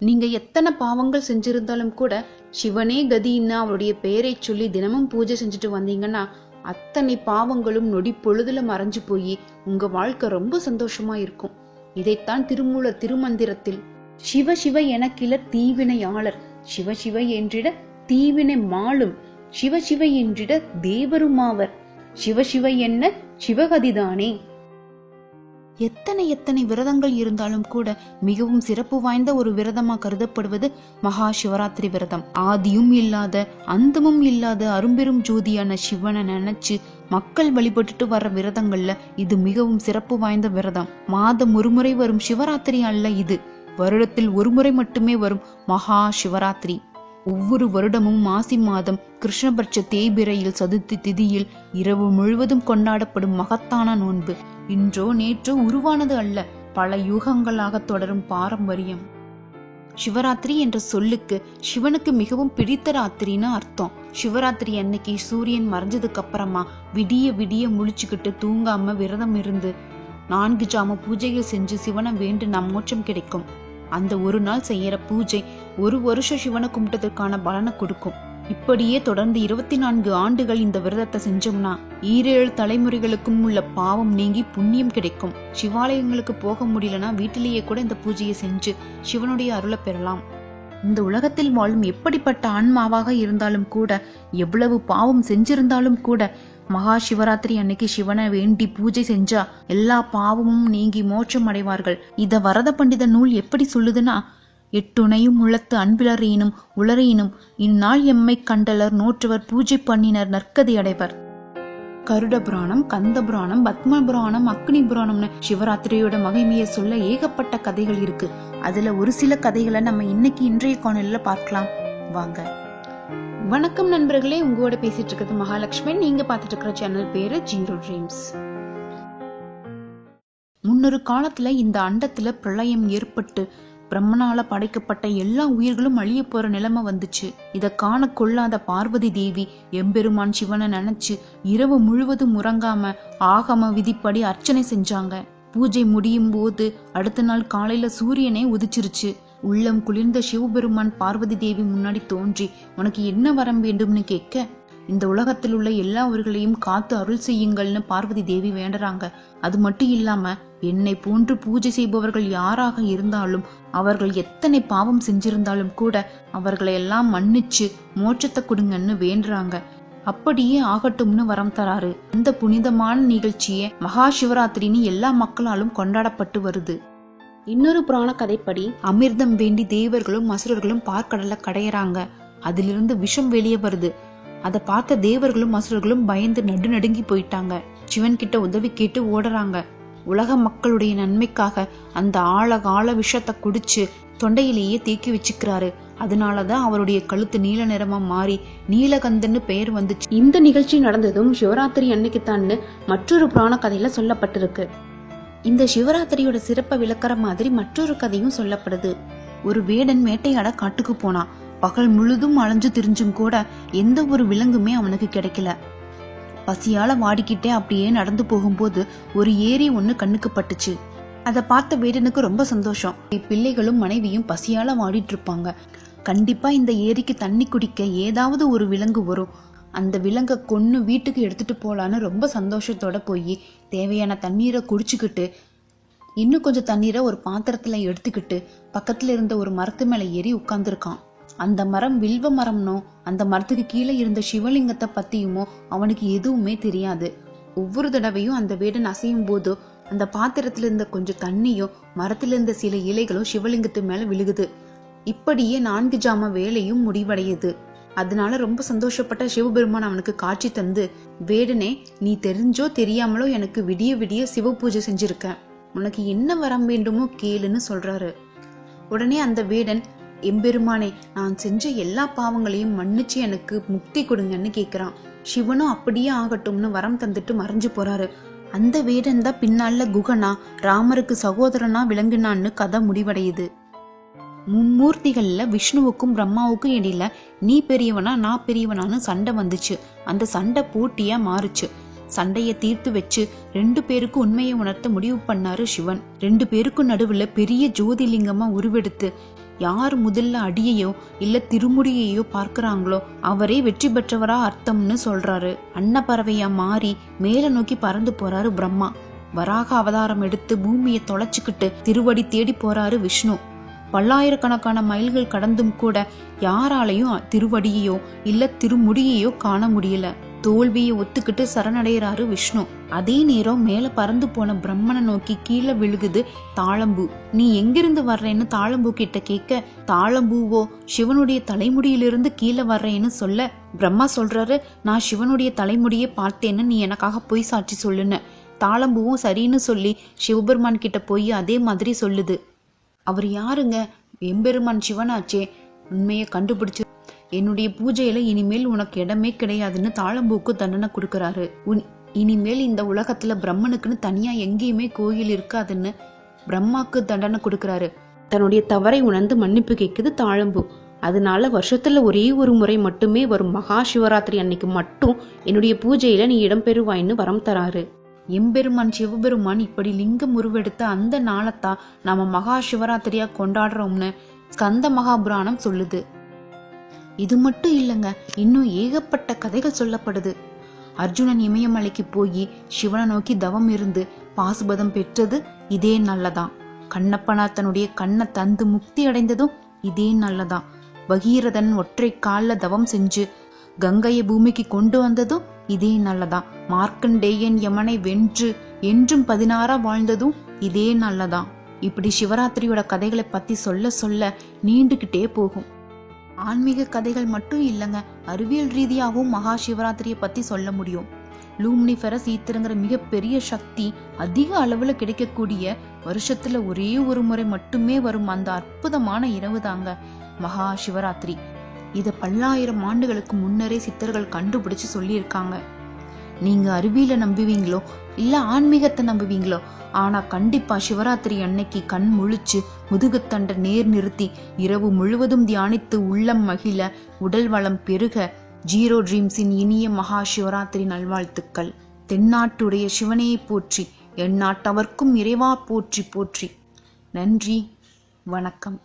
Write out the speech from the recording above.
நீங்க எத்தனை பாவங்கள் செஞ்சிருந்தாலும் கூட சிவனே கதின்னா அவருடைய பெயரை சொல்லி தினமும் பூஜை செஞ்சுட்டு வந்தீங்கன்னா அத்தனை பாவங்களும் நொடி பொழுதுல மறைஞ்சு போய் உங்க வாழ்க்கை ரொம்ப சந்தோஷமா இருக்கும். இதைத்தான் திருமூலர் திருமந்திரத்தில் சிவ சிவ எனக்கில தீவினையாளர் சிவ சிவ என்றிட தீவினை மாளும் சிவ சிவ என்றிட தேவருமாவர் சிவ சிவ என்ன சிவகதிதானே. எத்தனை எத்தனை விரதங்கள் இருந்தாலும் கூட மிகவும் சிறப்பு வாய்ந்த ஒரு விரதமா கருதப்படுவது மகா சிவராத்திரி விரதம். ஆதியும் இல்லாத அந்தமும் இல்லாத அரும்பெரும் ஜோதியான சிவனை நினைச்சு மக்கள் வழிபட்டுட்டு வர்ற விரதங்கள்ல இது மிகவும் சிறப்பு வாய்ந்த விரதம். மாதம் ஒருமுறை வரும் சிவராத்திரி அல்ல இது. வருடத்தில் ஒருமுறை மட்டுமே வரும் மகா சிவராத்திரி. ஒவ்வொரு வருடமும் மாசி மாதம் கிருஷ்ணபட்ச தேய்பிரையில் சதுர்த்தி திதியில் இரவு முழுவதும் கொண்டாடப்படும் மகத்தான நோன்பு. இன்றோ நேற்றோ உருவானது அல்ல பல யுகங்களாக தொடரும் பாரம்பரியம். சிவராத்திரி என்ற சொல்லுக்கு சிவனுக்கு மிகவும் பிடித்த ராத்திரின்னு அர்த்தம். சிவராத்திரி அன்னைக்கு சூரியன் மறைஞ்சதுக்கு அப்புறமா விடிய விடிய முழிச்சுக்கிட்டு தூங்காம விரதம் இருந்து நான்கு ஜாம பூஜைகள் செஞ்சு சிவனை வேண்டு நம் மோட்சம் கிடைக்கும். அந்த ஒரு நாள் செய்யற பூஜை ஒரு வருஷம் சிவனை கும்பிட்டதற்கான பலனை கொடுக்கும். இப்படியே தொடர்ந்து இருபத்தி நான்கு ஆண்டுகள் இந்த விரதத்தை செஞ்சோம்னா ஈரேழு தலைமுறைகளுக்கும் உள்ள பாவம் நீங்கி புண்ணியம் கிடைக்கும். சிவாலயங்களுக்கு போக முடியலனா வீட்டிலேயே கூட இந்த பூஜையை செஞ்சு சிவனுடைய அருளை பெறலாம். இந்த உலகத்தில் வாழும் எப்படிப்பட்ட ஆன்மாவாக இருந்தாலும் கூட எவ்வளவு பாவம் செஞ்சிருந்தாலும் கூட மகா சிவராத்திரி அன்னைக்கு சிவனை வேண்டி பூஜை செஞ்சா எல்லா பாவமும் நீங்கி மோட்சம் அடைவார்கள். இத வரத பண்டித நூல் எப்படி சொல்லுதுன்னா எட்டுணையும் உளத்து அன்பிலரையினும் உளரையினும் இந்நாள் எம்மை கண்டலர் நோற்றவர் பூஜை பண்ணினர் நற்கதி அடைவர். கருட புராணம் கந்த புராணம் பத்ம புராணம் அக்னி புராணம்னு சிவராத்திரியோட மகிமையை சொல்ல ஏகப்பட்ட கதைகள் இருக்கு. அதுல ஒரு சில கதைகளை நம்ம இன்னைக்கு இன்றைய காணொலியில பார்க்கலாம். வாங்க. வணக்கம் நண்பர்களே உங்களோட பேசிட்டு இருக்கிறது மகாலட்சுமி. நீங்க பார்த்துட்டு இருக்கிற சேனல் பேரு ஜீரோ ட்ரீம்ஸ் முன்னொரு காலத்துல இந்த அண்டத்துல பிரளயம் ஏற்பட்டு பிரம்மனால படைக்கப்பட்ட எல்லா உயிர்களும் அழிய போற நிலைமை வந்துச்சு. இத காண கொள்ளாத பார்வதி தேவி எம்பெருமான் சிவனை நினைச்சு இரவு முழுவதும் உறங்காம ஆகம விதிப்படி அர்ச்சனை செஞ்சாங்க. பூஜை முடியும் போது அடுத்த நாள் காலையில சூரியனே உதிச்சிருச்சு. உள்ளம் குளிர்ந்த சிவபெருமான் பார்வதி தேவி முன்னாடி தோன்றி உனக்கு என்ன வரம் வேண்டும்னு கேட்க? இந்த உலகத்தில் உள்ள எல்லாவர்களையும் காத்து அருள் செய்யுங்கள்னு பார்வதி தேவி வேண்டுறாங்க. அது மட்டும் இல்லாம என்னை போன்று பூஜை செய்பவர்கள் யாராக இருந்தாலும் அவர்கள் எத்தனை பாவம் செஞ்சிருந்தாலும் கூட அவர்களை எல்லாம் மன்னிச்சு மோட்சத்தை கொடுங்கன்னு வேண்டுறாங்க. அப்படியே ஆகட்டும்னு வரம் தராரு. இந்த புனிதமான நிகழ்ச்சியை மகா சிவராத்திரின்னு எல்லா மக்களாலும் கொண்டாடப்பட்டு வருது. இன்னொரு புராண கதைப்படி அமிர்தம் வேண்டி தேவர்களும் அசுரர்களும் பார்க்கடல கடையறாங்க. அதிலிருந்து விஷம் வெளியே வருது. அதை பார்த்த தேவர்களும் அசுரர்களும் பயந்து நடு நடுங்கி போயிட்டாங்க. சிவன் கிட்ட உதவி கேட்டு ஓடுறாங்க. உலக மக்களுடைய நன்மைக்காக அந்த ஆழ கால விஷத்தை குடிச்சு தொண்டையிலேயே தேக்கி வச்சுக்கிறாரு. அதனாலதான் அவருடைய கழுத்து நீல நிறமா மாறி நீலகந்தன்னு பெயர் வந்துச்சு. இந்த நிகழ்ச்சி நடந்ததும் சிவராத்திரி அன்னைக்கு மற்றொரு புராண கதையில சொல்லப்பட்டிருக்கு. இந்த சிவராத்திரியோட சிறப்பை விளக்குற மாதிரி மற்றொரு கதையும் சொல்லப்படுது. ஒரு வேடன் வேட்டையாட காட்டுக்கு போனான் பகல் முழுதும் அலைஞ்சு திரிஞ்சும் கூட எந்த ஒரு விலங்குமே அவனுக்கு கிடைக்கல. பசியால வாடிக்கிட்டே அப்படியே நடந்து போகும்போது ஒரு ஏரி ஒண்ணு கண்ணுக்கு பட்டுச்சு. அதை பார்த்த வேடனுக்கு ரொம்ப சந்தோஷம். பிள்ளைகளும் மனைவியும் பசியால வாடிட்டு இருப்பாங்க. கண்டிப்பா இந்த ஏரிக்கு தண்ணி குடிக்க ஏதாவது ஒரு விலங்கு வரும். அந்த விலங்கை கொன்று வீட்டுக்கு எடுத்துட்டு போகலான்னு ரொம்ப சந்தோஷத்தோட போய் தேவையான தண்ணீரை குடிச்சுக்கிட்டு இன்னும் கொஞ்சம் தண்ணீரை ஒரு பாத்திரத்துல எடுத்துக்கிட்டு பக்கத்துல இருந்த ஒரு மரத்து மேல ஏறி உட்கார்ந்துருக்கான். அந்த மரம் வில்வ மரம்னோ அந்த மரத்துக்கு கீழே இருந்த சிவலிங்கத்தை பத்தியுமோ அவனுக்கு எதுவுமே தெரியாது. ஒவ்வொரு தடவையும் அந்த வேடன் அசையும் போதோ அந்த பாத்திரத்துல இருந்த கொஞ்சம் தண்ணியும் மரத்துல இருந்த சில இலைகளும் சிவலிங்கத்து மேல விழுகுது. இப்படியே நான்கு ஜாம வேலையும் முடிவடையுது. அதனால ரொம்ப சந்தோஷப்பட்ட சிவபெருமான் அவனுக்கு காட்சி தந்து வேடனே நீ தெரிஞ்சோ தெரியாமலோ எனக்கு விடிய விடிய சிவ பூஜை செஞ்சிருக்க. உனக்கு என்ன வரம் வேண்டுமோ கேளுன்னு சொல்றாரு. உடனே அந்த வேடன் எம்பெருமானே நான் செஞ்ச எல்லா பாவங்களையும் மன்னிச்சு எனக்கு முக்தி கொடுங்கன்னு கேக்குறான். சிவனும் அப்படியே ஆகட்டும்னு வரம் தந்துட்டு மறைஞ்சு போறாரு. அந்த வேடன் தான் பின்னால குகனா ராமருக்கு சகோதரனா விளங்குனான்னு கதை முடிவடையுது. மும்மூர்த்திகளில் விஷ்ணுவுக்கும் பிரம்மாவுக்கும் இடையில நீ பெரியவனா நான் பெரியவனான்னு சண்டை வந்துச்சு. அந்த சண்டை போட்டியா மாறுச்சு. சண்டையை தீர்த்து வச்சு ரெண்டு பேருக்கும் உண்மையை உணர்த்த முடிவு பண்ணாரு சிவன். ரெண்டு பேருக்கும் நடுவில் பெரிய ஜோதிலிங்கமா உருவெடுத்து யார் முதல்ல அடியையோ இல்ல திருமுடியையோ பார்க்கிறாங்களோ அவரே வெற்றி பெற்றவரா அர்த்தம்னு சொல்றாரு. அன்னப்பறவையா மாறி மேல நோக்கி பறந்து போறாரு பிரம்மா. வராக அவதாரம் எடுத்து பூமியை தொலைச்சுக்கிட்டு திருவடி தேடி போறாரு விஷ்ணு. பல்லாயிரக்கணக்கான மைல்கள் கடந்தும் கூட யாராலையும் திருவடியையோ இல்ல திருமுடியையோ காண முடியல. தோல்வியை ஒத்துக்கிட்டு சரணடைகிறாரு விஷ்ணு. அதே நேரம் மேல பறந்து போன பிரம்மனை நோக்கி கீழே விழுகுது தாளம்பூ. நீ எங்கிருந்து வர்றேன்னு தாளம்பூ கிட்ட கேட்க தாளம்பூவோ சிவனுடைய தலைமுடியிலிருந்து கீழே வர்றேன்னு சொல்ல பிரம்மா சொல்றாரு நான் சிவனுடைய தலைமுடியை பார்த்தேன்னு நீ எனக்காக பொய் சாட்சி சொல்லுன்னு தாளம்பூவும் சரின்னு சொல்லி சிவபெருமான் கிட்ட போய் அதே மாதிரி சொல்லுது. அவர் யாருங்க? எம்பெருமான் சிவனாச்சே. உண்மையை கண்டுபிடிச்சு என்னுடைய பூஜையில இனிமேல் உனக்கு இடமே கிடையாதுன்னு தாளம்பூக்கு தண்டனை கொடுக்கறாரு. உன் இனிமேல் இந்த உலகத்துல பிரம்மனுக்குன்னு தனியா எங்கேயுமே கோயில் இருக்காதுன்னு பிரம்மாக்கு தண்டனை கொடுக்கறாரு. தன்னுடைய தவறை உணர்ந்து மன்னிப்பு கேட்குது தாழம்பூ அதனால வருஷத்துல ஒரே ஒரு முறை மட்டுமே வரும் மகா சிவராத்திரி அன்னைக்கு மட்டும் என்னுடைய பூஜையில நீ இடம்பெறுவாய்ன்னு வரம் தராரு. எம்பெருமான் சிவபெருமான் இப்படி லிங்கம் உருவெடுத்த அந்த நாளைத்தான் நாம மகா சிவராத்திரியா கொண்டாடுறோம்னு ஸ்கந்த மகாபுராணம் சொல்லுது. இது மட்டும் இல்லைங்க இன்னும் ஏகப்பட்ட கதைகள் சொல்லப்படுது. அர்ஜுனன் இமயமலைக்கு போய் சிவனை நோக்கி தவம் இருந்து பாசுபதம் பெற்றது இதே நல்லதான் கண்ணப்பனார் தன்னுடைய கண்ணை தந்து முக்தி அடைந்ததும் இதே நல்லதான் பகீரதன் ஒற்றை கால்ல தவம் செஞ்சு கங்கையை பூமிக்கு கொண்டு வந்ததும் இதே நல்லதான் மார்க்கண்டேயன் யமனை வென்று என்றும் பதினாறா வாழ்ந்ததும் இதே நல்லதான் இப்படி சிவராத்திரியோட கதைகளை பத்தி சொல்ல சொல்ல நீண்டுகிட்டே போகும். ஆன்மீக கதைகள் மட்டும் இல்லைங்க அறிவியல் ரீதியாகவும் மகா சிவராத்திரியை பத்தி சொல்ல முடியும். லூம்னிஃபெரஸ் ஈத்தருங்கிற மிகப்பெரிய சக்தி அதிக அளவுல கிடைக்கக்கூடிய வருஷத்துல ஒரே ஒரு முறை மட்டுமே வரும் அந்த அற்புதமான இரவு தாங்க மகா சிவராத்திரி. இதை பல்லாயிரம் ஆண்டுகளுக்கு முன்னரே சித்தர்கள் கண்டுபிடிச்சு சொல்லியிருக்காங்க. நீங்க அறிவியல நம்புவீங்களோ இல்ல ஆன்மீகத்தை நம்புவீங்களோ ஆனா கண்டிப்பா சிவராத்திரி அன்னைக்கு கண் முழிச்சு முதுகுத்தண்டை நேர் நிறுத்தி இரவு முழுவதும் தியானித்து உள்ளம் மகிழ உடல் வளம் பெருக ஜீரோ ட்ரீம்ஸின் இனிய மகா சிவராத்திரி நல்வாழ்த்துக்கள். தென்னாட்டுடைய சிவனையை போற்றி எந்நாட்டவர்க்கும் இறைவா போற்றி போற்றி. நன்றி வணக்கம்.